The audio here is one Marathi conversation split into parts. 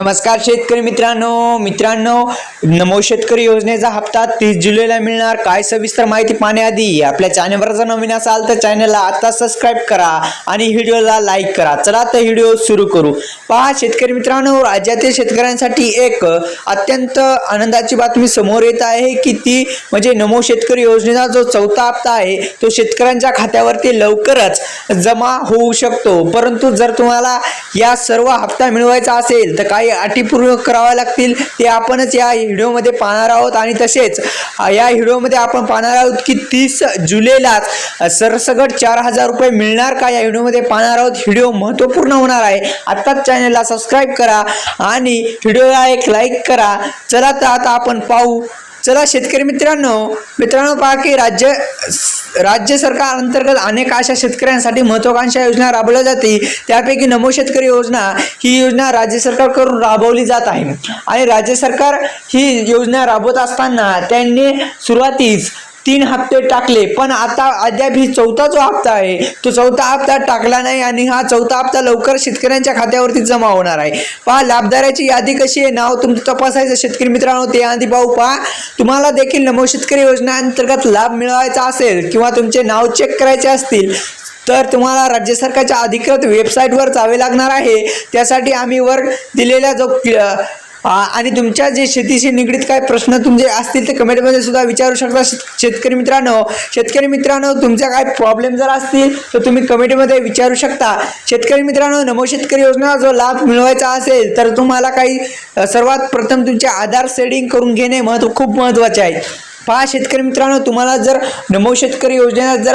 नमस्कार शेतकरी मित्रांनो मित्रांनो नमो शेतकरी योजनेचा हप्ता तीस जुलैला मिळणार. काय सविस्तर माहिती पाहण्याआधी आपल्या चॅनलवर जर नवीन असाल तर चॅनलला आता सबस्क्राईब करा आणि व्हिडिओला लाईक करा. चला तर व्हिडिओ सुरू करू. पहा शेतकरी मित्रांनो राज्यातील शेतकऱ्यांसाठी एक अत्यंत आनंदाची बातमी समोर येत आहे की ती म्हणजे नमो शेतकरी योजनेचा जो चौथा हप्ता आहे तो शेतकऱ्यांच्या खात्यावरती लवकरच जमा होऊ शकतो. परंतु जर तुम्हाला या सर्व हप्ता मिळवायचा असेल तर काही काही अटीपूर्वक कराव्या लागतील ते आपणच या व्हिडिओमध्ये पाहणार आहोत. आणि तसेच या व्हिडिओमध्ये आपण पाहणार आहोत की तीस जुलैलाच सरसगट चार हजार रुपये मिळणार का? या व्हिडिओमध्ये पाहणार आहोत. व्हिडिओ महत्त्वपूर्ण होणार आहे. आत्ताच चॅनलला सबस्क्राईब करा आणि व्हिडिओला एक लाईक करा. चला तर आता आपण पाहू. चला शेतकरी मित्रांनो. मित्रांनो पहा की राज्य राज्य सरकार अंतर्गत अनेक अशा शेतकऱ्यांसाठी महत्वाकांक्षा योजना राबवल्या जाते. त्यापैकी नमो शेतकरी योजना ही योजना राज्य सरकारकडून राबवली जात आहे. आणि राज्य सरकार ही योजना राबवत असताना त्यांनी सुरुवातीस तीन हप्ते टाकले पण आता अद्याप ही चौथा जो हप्ता आहे तो चौथा हप्ता टाकला नाही आणि हा चौथा हप्ता लवकर शेतकऱ्यांच्या खात्यावरती जमा होणार आहे. पहा लाभदाराची यादी कशी आहे? नाव तुमचं तपासायचं शेतकरी मित्रांनो ते आधी पाहू पहा. तुम्हाला देखील नमो शेतकरी योजना अंतर्गत लाभ मिळवायचा असेल किंवा तुमचे नाव चेक करायचे असतील तर तुम्हाला राज्य सरकारच्या अधिकृत वेबसाईटवर जावे लागणार आहे. त्यासाठी आम्ही वर दिलेला जो आणि तुमच्या जे शेतीशी निगडीत काय प्रश्न तुमचे असतील ते कमेंटमध्ये सुद्धा विचारू शकता. शेतकरी मित्रांनो शेतकरी मित्रांनो तुमच्या काय प्रॉब्लेम जर असतील तर तुम्ही कमेंटमध्ये विचारू शकता. शेतकरी मित्रांनो नमो शेतकरी योजना जो लाभ मिळवायचा असेल तर तुम्हाला काही सर्वात प्रथम तुमचे आधार सेडिंग करून घेणे महत्त्व खूप महत्त्वाचे आहे. पहा शेतकरी मित्रांनो तुम्हाला जर नमो शेतकरी योजनेत जर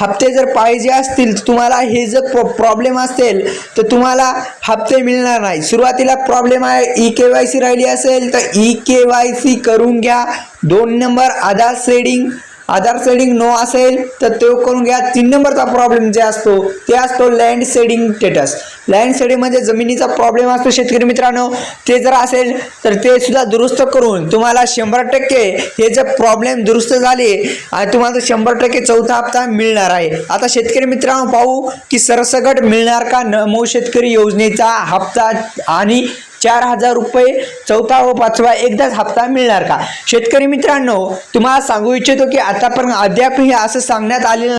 हप्ते जर पाहिजे असतील तर तुम्हाला हे जर प्रॉ प्रॉब्लेम असेल तर तुम्हाला हप्ते मिळणार नाही. सुरुवातीला प्रॉब्लेम आहे ई के वाय सी राहिली असेल तर ई के वाय सी करून घ्या. दोन नंबर आधार सेडिंग आधार सेडिंग नो असेल तर तो करून घ्या. तीन नंबरचा प्रॉब्लेम जे असतो ते असतो land seeding status land seeding म्हणजे जमिनीचा प्रॉब्लेम असतो शेतकरी मित्रांनो. ते जर असेल तर ते सुद्धा दुरुस्त करून तुम्हाला शंभर टक्के हे जर प्रॉब्लेम दुरुस्त झाले आणि तुम्हाला शंभर टक्के चौथा हप्ता मिळणार आहे. आता शेतकरी मित्रांनो पाहू की सरसगट मिळणार का नमो शेतकरी योजनेचा हप्ता आणि चार हजार रुपये चौथा व पाचवा एकदाच हप्ता मिळणार का? शेतकरी मित्रांनो तुम्हाला सांगू इच्छितो की आतापर्यंत अद्यापही असं सांगण्यात आलेलं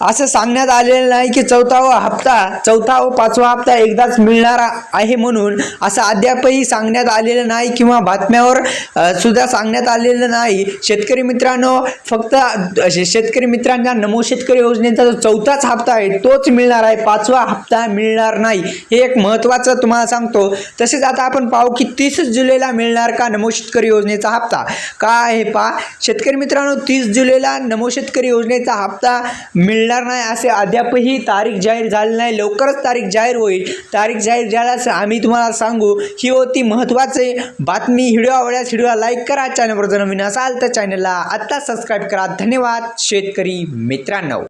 असं सांगण्यात आलेलं नाही की चौथा व हप्ता चौथा व पाचवा हप्ता एकदाच मिळणार आहे म्हणून असं अद्यापही सांगण्यात आलेलं नाही किंवा बातम्यावर सुद्धा सांगण्यात आलेलं नाही. शेतकरी मित्रांनो फक्त शेतकरी मित्रांच्या नमो शेतकरी योजनेचा जो चौथाच हप्ता आहे तोच मिळणार आहे. पाचवा हप्ता मिळणार नाही. हे एक महत्त्वाचं तुम्हाला सांगतो. तसेच आता आपण पाहू की तीस जुलैला मिळणार का नमो शेतकरी योजनेचा हप्ता? का आहे पा शेतकरी मित्रांनो तीस जुलैला नमो शेतकरी योजनेचा हप्ता मिळणार नाही असे अद्यापही तारीख जाहीर झाली नाही. लवकरच तारीख जाहीर होईल. तारीख जाहीर झाल्यास आम्ही तुम्हाला सांगू ही होती महत्त्वाची बातमी. व्हिडिओ आवडल्यास व्हिडिओला लाईक करा. चॅनलवर जर नवीन असाल तर चॅनलला आत्ता सबस्क्राईब करा. धन्यवाद. शेतकरी मित्रांनो.